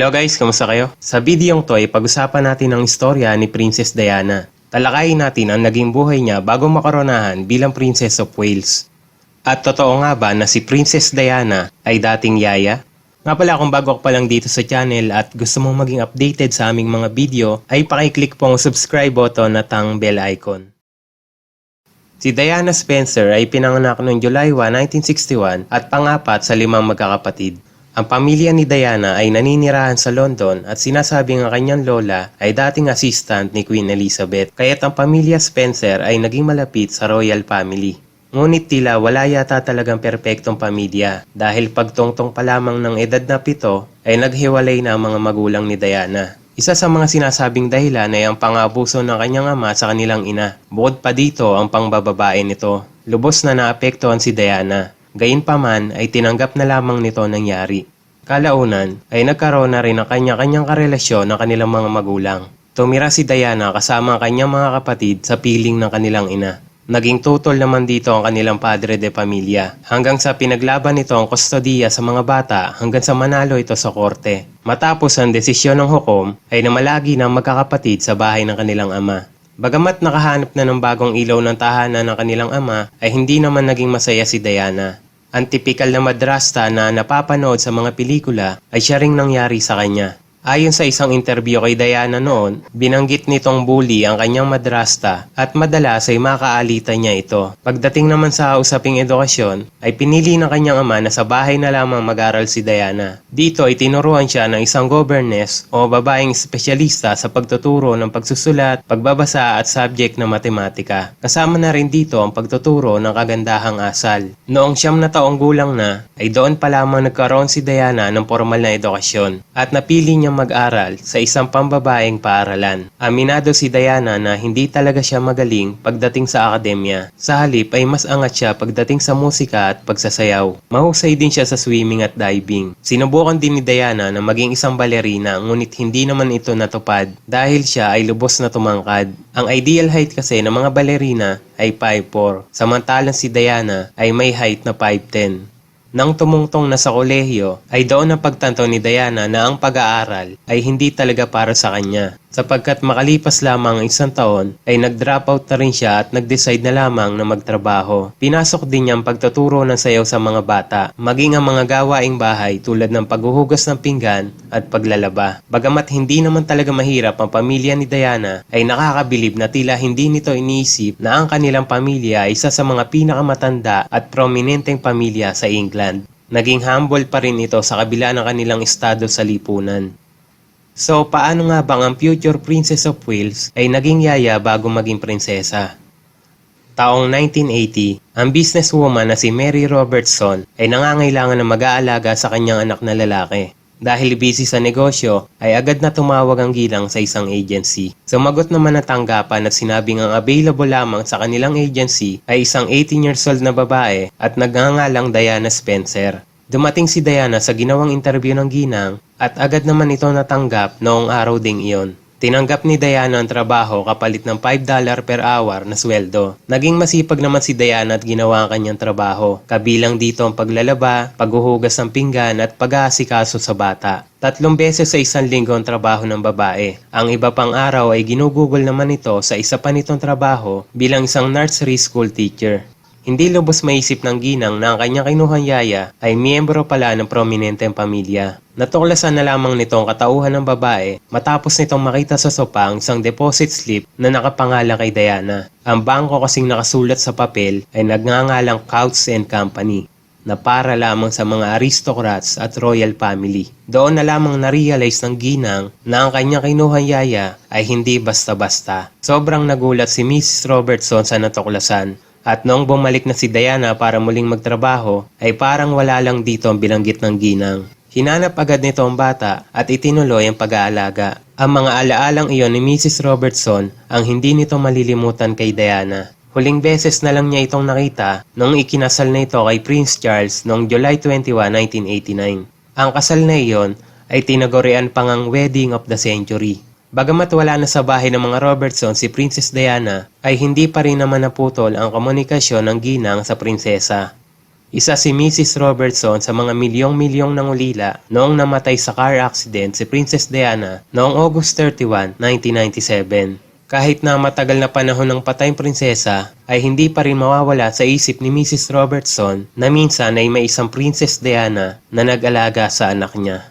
Hello guys, kamusta kayo? Sa videong to ay pag-usapan natin ang istorya ni Princess Diana. Talakayin natin ang naging buhay niya bago makoronahan bilang Princess of Wales. At totoo nga ba na si Princess Diana ay dating yaya? Nga pala kung bago ka pa lang dito sa channel at gusto mong maging updated sa aming mga video ay pakiclick po ang subscribe button at ang bell icon. Si Diana Spencer ay pinanganak noong July 1, 1961 at pangapat sa limang magkakapatid. Ang pamilya ni Diana ay naninirahan sa London at sinasabing ang kanyang lola ay dating assistant ni Queen Elizabeth. Kaya't ang pamilya Spencer ay naging malapit sa royal family. Ngunit tila wala yata talagang perpektong pamilya dahil pagtungtong pa lamang ng edad na pito ay naghiwalay na ang mga magulang ni Diana. Isa sa mga sinasabing dahilan ay ang pangabuso ng kanyang ama sa kanilang ina. Bukod pa dito ang pangbababae nito. Lubos na naapektuhan si Diana. Gayunpaman ay tinanggap na lamang nito ang nangyari. Kalaunan ay nagkaroon na rin ang kanya-kanyang karelasyon ng kanilang mga magulang. Tumira si Diana kasama ang kanyang mga kapatid sa piling ng kanilang ina. Naging tutol naman dito ang kanilang padre de pamilya hanggang sa pinaglaban nito ang kustodiya sa mga bata hanggang sa manalo ito sa korte. Matapos ang desisyon ng hukom ay namalagi ng magkakapatid sa bahay ng kanilang ama. Bagamat nakahanap na ng bagong ilaw ng tahanan ng kanilang ama ay hindi naman naging masaya si Diana. Ang tipikal na madrasta na napapanood sa mga pelikula ay siya ring nangyari sa kanya. Ayon sa isang interview kay Diana noon, binanggit nitong bully ang kanyang madrasta at madalas ay makaalitan niya ito. Pagdating naman sa usaping edukasyon, ay pinili ng kanyang ama na sa bahay na lamang mag-aral si Diana. Dito ay tinuruan siya ng isang governess o babaeng espesyalista sa pagtuturo ng pagsusulat, pagbabasa at subject na matematika. Kasama na rin dito ang pagtuturo ng kagandahang asal. Noong siyam na taong gulang na, ay doon pa lamang nagkaroon si Diana ng formal na edukasyon at napili niya mag-aral sa isang pambabaeng paaralan. Aminado si Diana na hindi talaga siya magaling pagdating sa akademya. Sa halip ay mas angat siya pagdating sa musika at pagsasayaw. Mahusay din siya sa swimming at diving. Sinubukan din ni Diana na maging isang balerina ngunit hindi naman ito natupad dahil siya ay lubos na tumangkad. Ang ideal height kasi ng mga balerina ay 5'4", samantalang si Diana ay may height na 5'10". Nang tumungtong na sa kolehiyo, ay doon ang pagtanto ni Diana na ang pag-aaral ay hindi talaga para sa kanya. Sapagkat makalipas lamang ang isang taon, ay nag-drop out na rin siya at nag-decide na lamang na magtrabaho. Pinasok din niya ang pagtuturo ng sayaw sa mga bata, maging ang mga gawaing bahay tulad ng paghuhugas ng pinggan at paglalaba. Bagamat hindi naman talaga mahirap ang pamilya ni Diana, ay nakakabilib na tila hindi nito iniisip na ang kanilang pamilya ay isa sa mga pinakamatanda at prominenteng pamilya sa England. Naging humble pa rin ito sa kabila ng kanilang estado sa lipunan. So, paano nga bang ang future Princess of Wales ay naging yaya bago maging prinsesa? Taong 1980, ang businesswoman na si Mary Robertson ay nangangailangan na mag-aalaga sa kanyang anak na lalaki. Dahil busy sa negosyo, ay agad na tumawag ang gilang sa isang agency. Sumagot naman na tanggapan at sinabing ang available lamang sa kanilang agency ay isang 18 years old na babae at nagngangalang Diana Spencer. Dumating si Diana sa ginawang interview ng ginang at agad naman ito natanggap noong araw ding iyon. Tinanggap ni Diana ang trabaho kapalit ng $5 per hour na sweldo. Naging masipag naman si Diana at ginawa ang kanyang trabaho. Kabilang dito ang paglalaba, paghuhugas ng pinggan at pag-aasikaso sa bata. Tatlong beses sa isang linggo ang trabaho ng babae. Ang iba pang araw ay ginugugol naman ito sa isa pa nitong trabaho bilang isang nursery school teacher. Hindi lubos maisip ng ginang na ang kanyang kinuhang yaya ay miyembro pala ng prominenteng pamilya. Natuklasan na lamang nito ang katauhan ng babae matapos nitong makita sa sopa ang isang deposit slip na nakapangalan kay Diana. Ang bangko kasing nakasulat sa papel ay nagngangalang Couch and Company na para lamang sa mga aristocrats at royal family. Doon na lamang na-realize ng ginang na ang kanyang kinuhang yaya ay hindi basta-basta. Sobrang nagulat si Mrs. Robertson sa natuklasan at noong bumalik na si Diana para muling magtrabaho, ay parang wala lang dito ang binanggit ng ginang. Hinanap agad nito ang bata at itinuloy ang pag-aalaga. Ang mga alaalang iyon ni Mrs. Robertson ang hindi nito malilimutan kay Diana. Huling beses na lang niya itong nakita nung ikinasal na ito kay Prince Charles noong July 21, 1989. Ang kasal na iyon ay tinagurian pang ang Wedding of the Century. Bagamat wala na sa bahay ng mga Robertson si Princess Diana, ay hindi pa rin naman naputol ang komunikasyon ng ginang sa prinsesa. Isa si Mrs. Robertson sa mga milyong-milyong nangulila noong namatay sa car accident si Princess Diana noong August 31, 1997. Kahit na matagal na panahon ng patay prinsesa, ay hindi pa rin mawawala sa isip ni Mrs. Robertson na minsan ay may isang Princess Diana na nag-alaga sa anak niya.